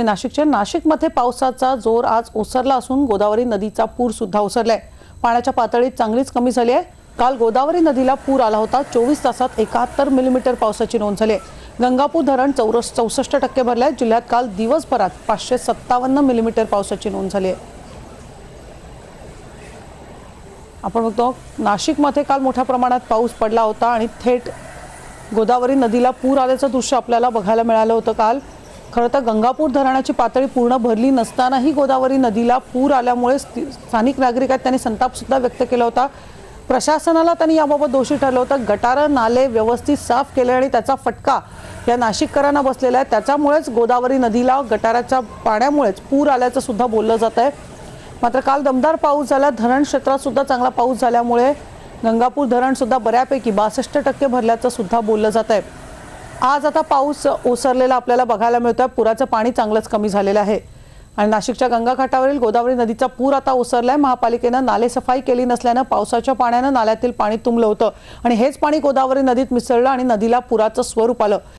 मी नाशिकच्या नाशिकमध्ये पावसाचा जोर आज ओसरला असून गोदावरी नदीचा पूर सुद्धा ओसरलाय. पाण्याच्या पातळीत चांगलीच कमी झाली आहे. काल गोदावरी नदीला पूर आला होता. चोवीस तासात एकाहत्तर मिलीमीटर पावसाची नोंद झाली आहे. गंगापूर धरण चौरस चौसष्ट टक्के भरलंय. जिल्ह्यात काल दिवसभरात पाचशे सत्तावन्न मिलीमीटर पावसाची नोंद झाली आहे. आपण बघतो नाशिकमध्ये काल मोठ्या प्रमाणात पाऊस पडला होता आणि थेट गोदावरी नदीला पूर आल्याचं दृश्य आपल्याला बघायला मिळालं होतं काल. खरं तर गंगापूर धरणाची पातळी पूर्ण भरली नसतानाही गोदावरी नदीला पूर आल्यामुळे स्थानिक स्थानिक नागरिकात त्यांनी संतापसुद्धा व्यक्त केला होता. प्रशासनाला त्यांनी याबाबत दोषी ठरलं होतं. गटारं नाले व्यवस्थित साफ केले आणि त्याचा फटका या नाशिककरांना बसलेला आहे. त्याच्यामुळेच गोदावरी नदीला गटाराच्या पाण्यामुळेच पूर आल्याचं सुद्धा बोललं जात आहे. मात्र काल दमदार पाऊस झाला. धरण क्षेत्रात सुद्धा चांगला पाऊस झाल्यामुळे गंगापूर धरणसुद्धा बऱ्यापैकी बासष्ट टक्के भरल्याचं सुद्धा बोललं जात आहे. आज आता पाऊस ओसरलेला आपल्याला बघायला मिळतोय. पुराचं पाणी चांगलंच कमी झालेलं आहे. आणि नाशिकच्या गंगाघाटावरील गोदावरी नदीचा पूर आता ओसरलाय. महापालिकेनं नाले सफाई केली नसल्यानं पावसाच्या पाण्यानं नाल्यातील पाणी तुंबलं होतं. आणि हेच पाणी गोदावरी नदीत मिसळलं आणि नदीला पुराचं स्वरूप आलं.